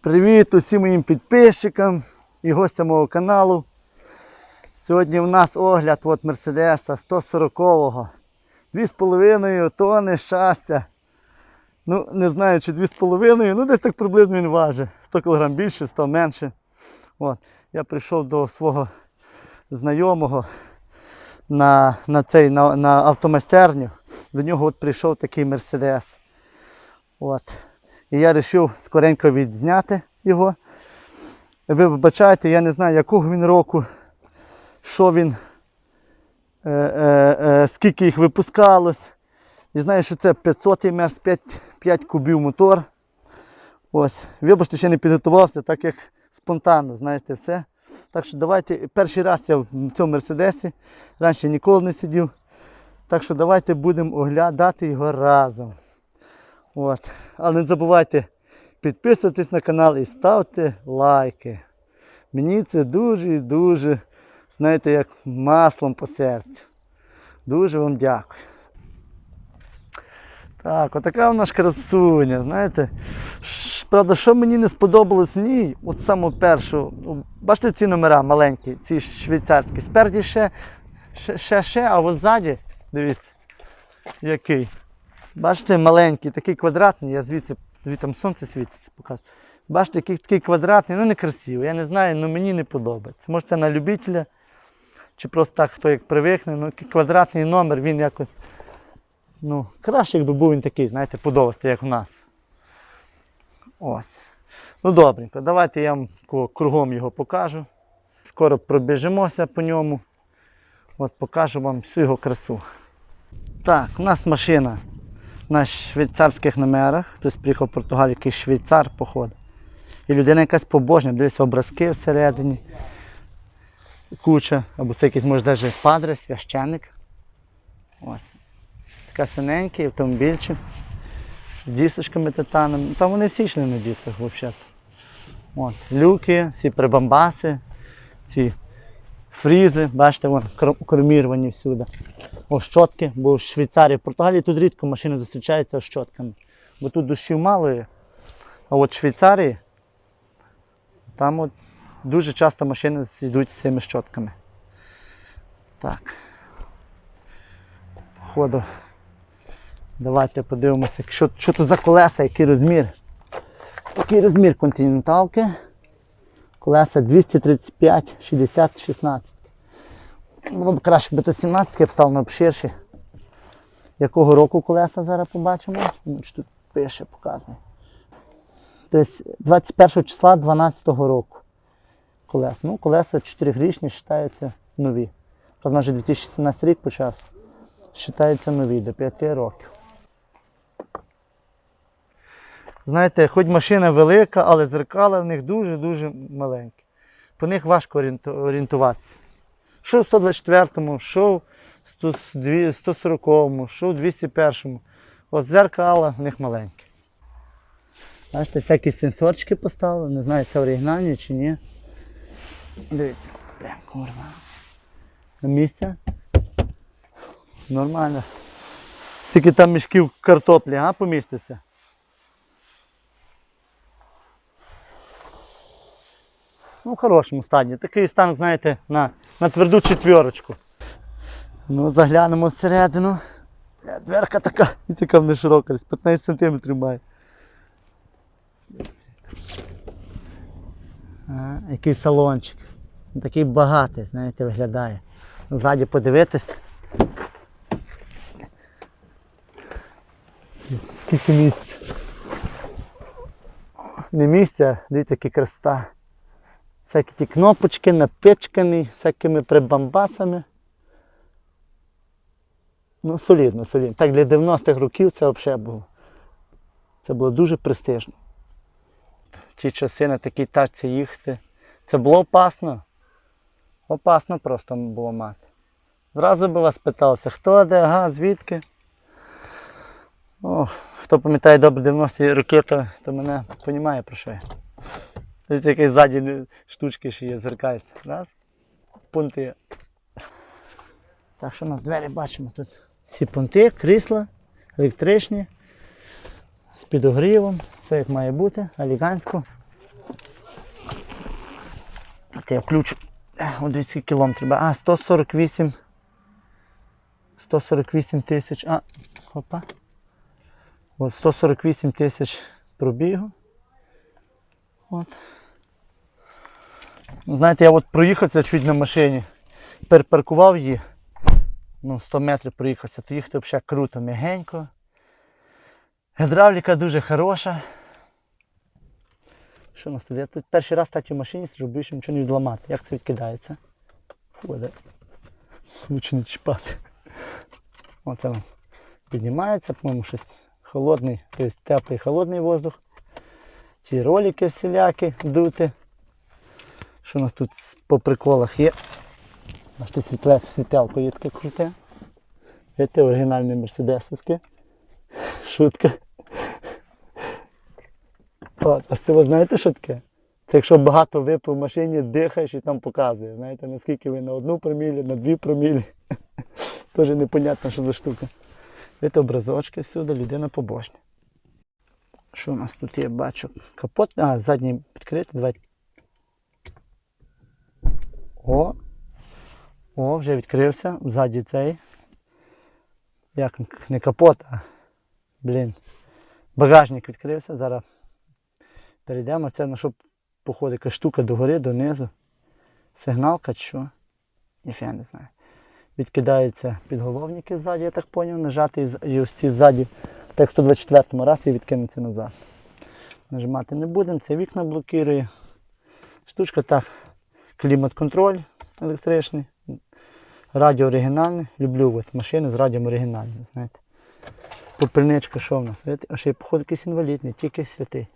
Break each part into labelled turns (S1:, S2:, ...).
S1: Привіт усім моїм підписчикам і гостям мого каналу. Сьогодні в нас огляд от Мерседеса 140-го. 2,5 тонни щастя. Ну, не знаю, чи 2,5, ну десь так приблизно він важить. 100 кг більше, 100 менше. От. Я прийшов до свого знайомого на, на, цей, на, на автомайстерню. До нього от прийшов такий Мерседес. От. І я вирішив скоренько відзняти його. Ви вибачайте, я не знаю, якого він року, що він, е, е, е, скільки їх випускалось. І знаю, що це 500 МРС, 5, 5 кубів мотор. Ось. Вибачте, ще не підготувався, так як спонтанно, знаєте, все. Так що давайте, перший раз я в цьому Мерседесі, раніше ніколи не сидів. Так що давайте будемо оглядати його разом. От. Але не забувайте підписуватись на канал і ставте лайки. Мені це дуже і дуже, знаєте, як маслом по серцю. Дуже вам дякую. Так, отака в нас красуня, знаєте. Правда, що мені не сподобалось в ній, от саму першу, ну, бачите ці номера маленькі, ці швейцарські. Спереді ще, ще, ще, ще, а от ззаді, дивіться, який. Бачите, маленький, такий квадратний, я звідси, там сонце світиться, показую. Бачите, який такий квадратний, ну некрасивий. Я не знаю, але мені не подобається. Може це на любителя, чи просто так хто як привикне, ну квадратний номер, він якось. Ну, краще, якби був він такий, знаєте, подовгостий, як у нас. Ось. Ну добренько, давайте я вам кругом його покажу. Скоро пробіжимося по ньому. От покажу вам всю його красу. Так, у нас машина на швейцарських номерах. Хтось приїхав в Португалію, якийсь швейцар, походу. І людина якась побожна, дивиться образки всередині. Куча, або це якийсь може навіть падре, священник. Ось. Така синенький автомобільчик з дісточками титаном. Там вони всі йшли на дисках взагалі. От. Люки, ці прибамбаси, ці фрізи, бачите, вон кр- всюди. О, щотки, бо в Швейцарії, в Португалії тут рідко машини зустрічаються з щотками. Бо тут дощів мало є. А от в Швейцарії там от дуже часто машини йдуть з цими щотками. Так. Походу. Давайте подивимося, що, що тут за колеса, який розмір. Який розмір континенталки. Колеса 235, 60, 16. Було б краще, якби то 17 я б став на обширші. Якого року колеса зараз побачимо? Чи тут пише, показує. Десь 21 числа 12 року. Колеса. Ну, колеса 4-річні вважаються нові. Правда, вже 2017 рік почався. Вважаються нові до 5 років. Знаєте, хоч машина велика, але зеркала в них дуже-дуже маленькі. По них важко орієнтуватися. Що в 124-му, що в 140-му, що в 201-му. От зеркала в них маленькі. Бачите, всякі сенсорчики поставили, не знаю, це оригінальні чи ні. Дивіться, прям курва. Місце. Нормально. Скільки там мішків картоплі, а, поміститься? Ну, в хорошому стані. Такий стан, знаєте, на, на тверду четверочку. Ну, заглянемо всередину. Дверка така, яка не широка, десь 15 см має. А, який салончик. Такий багатий, знаєте, виглядає. Ззаді подивитись. Скільки місця. Не місця, дивіться, які красота. Всякі ті кнопочки напичкані, всякими прибамбасами. Ну, солідно, солідно. Так для 90-х років це взагалі було. Це було дуже престижно. Ті часи на такій тачці їхати. Це було опасно. Опасно просто було мати. Зразу би вас питалося, хто де, ага, звідки. О, хто пам'ятає добре 90-ті роки, то, то мене розуміє про що я. Дивіться, якісь ззаді штучки ще є, зеркальця. Раз. Пункти. Так що у нас двері бачимо тут. Всі пункти, крісла, електричні, з підогрівом, все як має бути, елегантсько. От я включу. Десь скільки кілометрів. А, 148. 148 тисяч. А, опа. От 148 тисяч пробігу. От. Ну, Знаєте, я от проїхався чуть на машині, перепаркував її. Ну, 100 метрів проїхався, то їхати взагалі круто, м'ягенько. Гідравліка дуже хороша. Що у нас тут? Я тут перший раз статі в машині сиджу, більше нічого не відламати. Як це відкидається? Фу? Лучше чіпати. Оце у нас піднімається, по-моєму, щось холодний, тобто теплий холодний воздух. Ці ролики всілякі дути. Що у нас тут по приколах є? Бачите, світле, світелко є таке круте. Це оригінальне мерседесовське. Шутка. От, а це ви знаєте, що таке? Це якщо багато випив в машині, дихаєш і там показує. Знаєте, наскільки ви на одну промілі, на дві промілі. Теж непонятно, що за штука. Це образочки всюди, людина побожна. Що у нас тут є? Бачу капот. А, задній відкритий. Давайте. О! О, вже відкрився. Ззаді цей. Як не капот, а блін. Багажник відкрився. Зараз перейдемо. Це на що походить якась штука догори, донизу. Сигналка чи що? Ніфіга не знаю. Відкидаються підголовники ззаді, я так зрозумів, нажати і ось ці ззаді, так в 124 раз і відкинуться назад. Нажимати не будемо, це вікна блокує. Штучка так, клімат-контроль електричний, радіо оригінальне. Люблю от, машини з радіо оригінальним, знаєте. Попільничка, що в нас? А ще й походу якийсь інвалід, не тільки святий.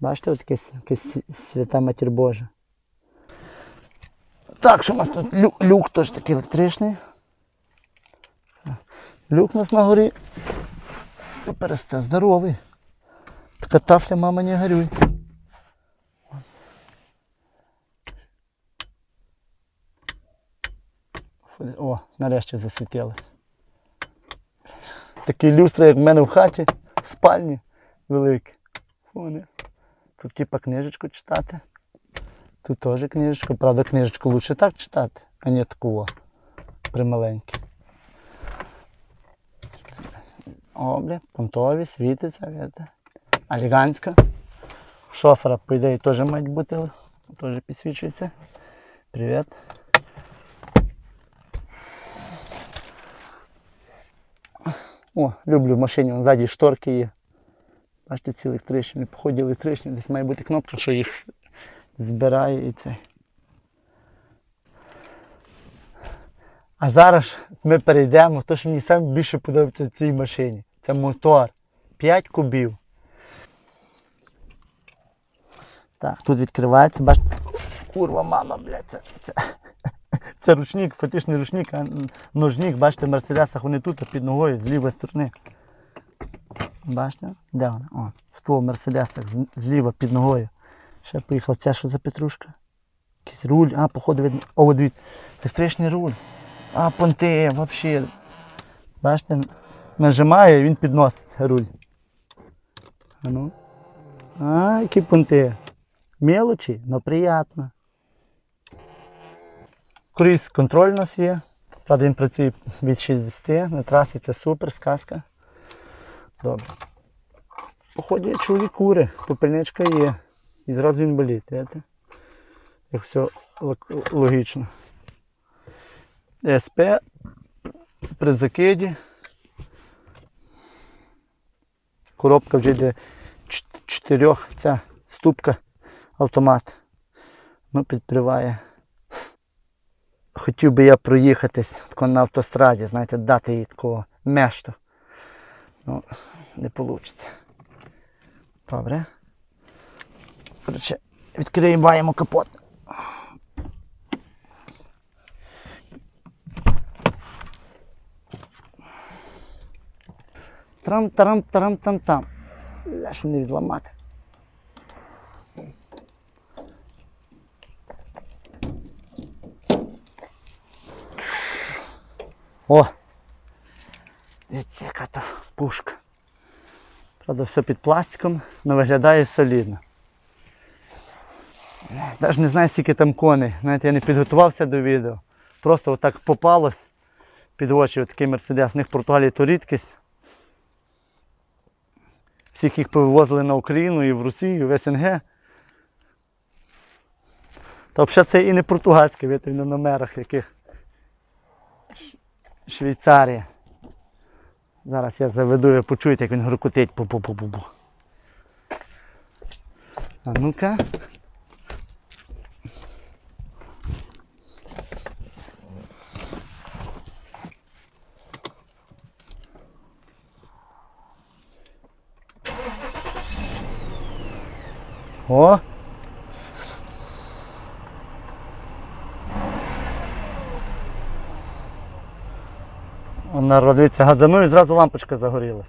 S1: Бачите, от якась свята матір Божа. Так, що у нас тут люк, люк теж такий електричний. Люк у нас на горі. Пересте здоровий. Така тафля, мама, не горюй. О, нарешті засвітилось. Такі люстри, як в мене в хаті, в спальні великі. Вони. Тут типа книжечку читати. Тут теж книжечка. Правда, книжечку лучше так читати, а не такого прималеньке. О, бля, понтові, світиться, видите. Аліганська. Шофера, по ідеї, теж мають бути, теж підсвічується. Привіт. О, люблю в машині, вон ззаді шторки є. Бачите, ці електричні, не поході електричні, десь має бути кнопка, що їх збирає і це. А зараз ми перейдемо, то що мені саме більше подобається в цій машині. Це мотор. 5 кубів. Так, тут відкривається, бачите. Курва, мама, блядь, це, це, це ручник, фетичний ручник, а ножник, бачите, в мерседесах вони тут під ногою з лівої сторони. Бачите? Де вона? О, в твого мерседесах зліва під ногою. Ще поїхала ця, що за петрушка? Якийсь руль, а, походу видно. О, дивіться, електричний руль. А, понти, взагалі. Бачите, нажимає і він підносить руль. А ну. А, які понти. Мелочі, але приємно. Круїз контроль у нас є. Правда, він працює від 60 на трасі, це супер, сказка. Добре. Поході чоловік кури, попельничка є. І зразу він болить, видите? Як все логічно. СП при закиді. Коробка вже йде ч- чотирьох, ця ступка автомат. Ну, підприває. Хотів би я проїхатись на автостраді, знаєте, дати їй такого мешту. Ну, не вийде. Добре. Коротше, відкриємо капот. Трам-тарам-тарам-там-там. Ля, що не відламати. О! Дивіться, яка то пушка. Правда, все під пластиком, але виглядає солідно. Навіть не знаю, скільки там коней. Знаєте, я не підготувався до відео. Просто отак попалось під очі отакий мерседес. У них в Португалії то рідкість. Всіх їх повивозили на Україну і в Росію, і в СНГ. Та взагалі це і не португальське, видите, на номерах яких. Швейцарія. Зараз я заведу, ви почуєте, як він грокотить. Бу-бу-бу-бу-бу. А ну-ка. О! Народ, дивіться, газанув і зразу лампочка загорілась.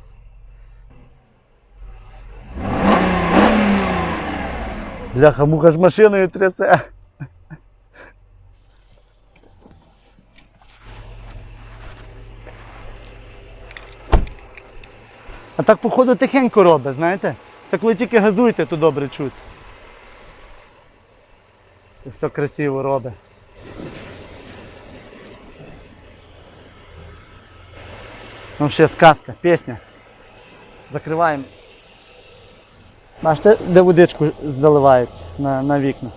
S1: Бляха, муха ж машиною трясе. А так, походу, тихенько робить, знаєте? Це коли тільки газуєте, то добре чути. І все красиво робить. Ну ще сказка, пісня. Закриваємо. Бачите, де водичку заливається на, на вікна.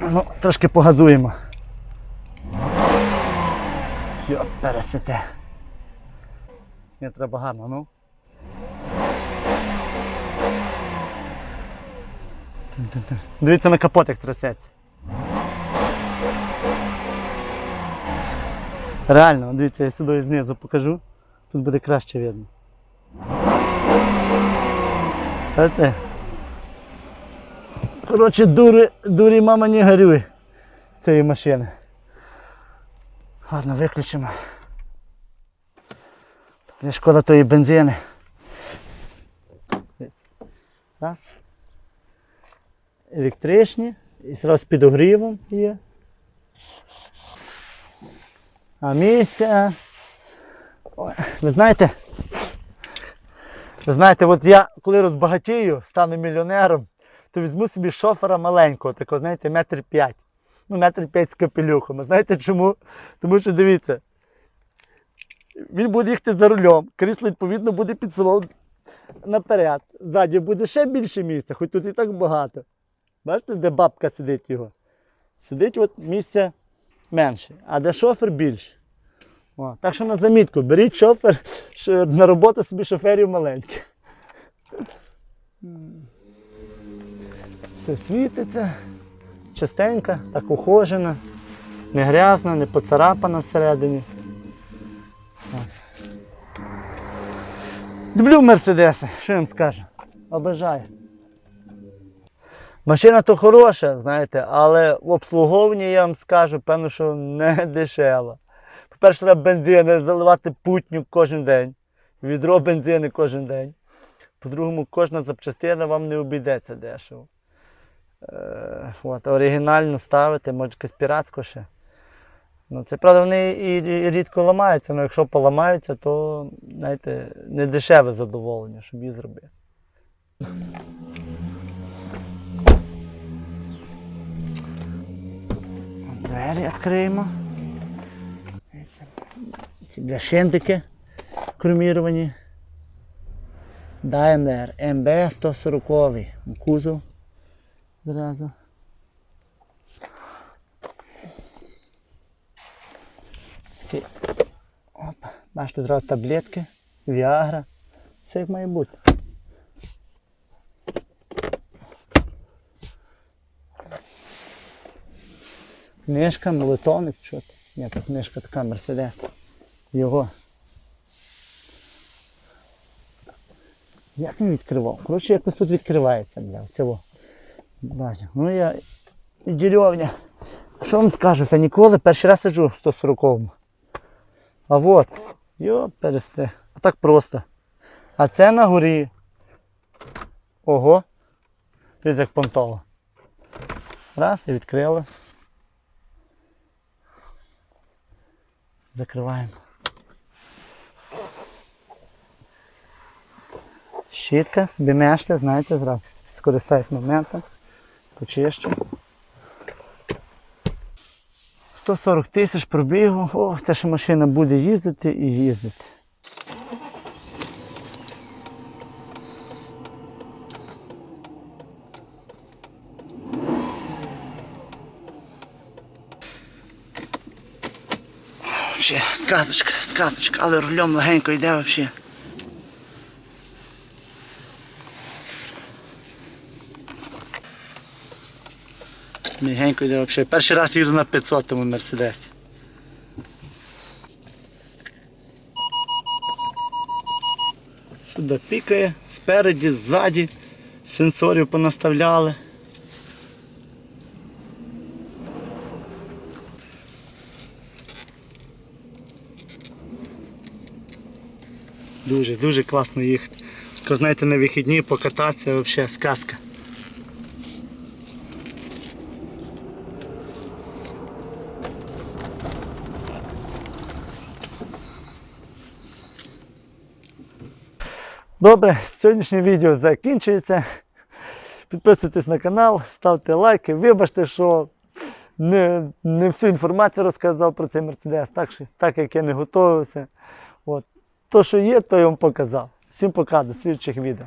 S1: Ну, трошки погазуємо. Йо, пересете. Не треба гарно, ну. Дивіться на капот, як трясеться. Реально, дивіться, я сюди знизу покажу. Тут буде краще видно. Бачите? Коротше, дури, дурі мама не горюй цієї машини. Ладно, виключимо. Мені шкода тої бензини. Раз. Електричні. І зразу з підогрівом є. А місця. Ой, ви знаєте, ви знаєте, от я коли розбагатію, стану мільйонером, то візьму собі шофера маленького, такого, знаєте, метр п'ять. Ну, метр п'ять з капелюхом. Знаєте чому? Тому що дивіться, він буде їхати за рулем, крісло, відповідно, буде підсував наперед. Ззаді буде ще більше місця, хоч тут і так багато. Бачите, де бабка сидить його? Сидить от місця менше, а де шофер більше. О, так що на замітку, беріть шофер, що на роботу собі шоферів маленьких. Все світиться, чистенька, так ухожена, не грязна, не поцарапана всередині. Люблю Мерседеси, що я вам скажу. Обожаю. Машина то хороша, знаєте, але в обслуговуванні я вам скажу, певно, що не дешева. По-перше, треба бензини заливати путню кожен день, відро бензини кожен день. По-другому, кожна запчастина вам не обійдеться дешево. Е, от, оригінально ставити, може якось піратську ще. Ну, це правда, вони і, рідко ламаються, але якщо поламаються, то знаєте, не дешеве задоволення, щоб її зробити. Двері відкриємо. Ці бляшентики кроміровані. Daimler MB 140 кузов. Зразу. Такий. Опа. Бачите, зразу таблетки, Viagra. Все як має бути. Книжка, молитовник, що це? Ні, тут книжка така, Мерседес. Його. Як він відкривав? Коротше, якось тут відкривається, бля, цього. Бачу. Ну я і деревня. Що вам скажу, я ніколи перший раз сиджу в 140-му. А от, йо, пересте. А так просто. А це на горі. Ого. Дивись, як понтово. Раз і відкрили. Закриваємо. Щітка, собі меште, знаєте, зразу. Скористаюсь моментом. Почищу. 140 тисяч пробігу. О, ця ще машина буде їздити і їздити. Ще сказочка, сказочка, але рулем легенько йде взагалі. Мігенько йде взагалі. Перший раз їду на 500 му Мерседесі. Сюди пікає, спереді, ззаді, сенсорів понаставляли. Дуже, дуже класно їхати. Знаєте, на вихідні покататися взагалі сказка. Добре, сьогоднішнє відео закінчується. Підписуйтесь на канал, ставте лайки. Вибачте, що не, не всю інформацію розказав про цей Мерседес, так, так як я не готувався. От. То, що є, то я вам показав. Всім пока, до слідчих відео.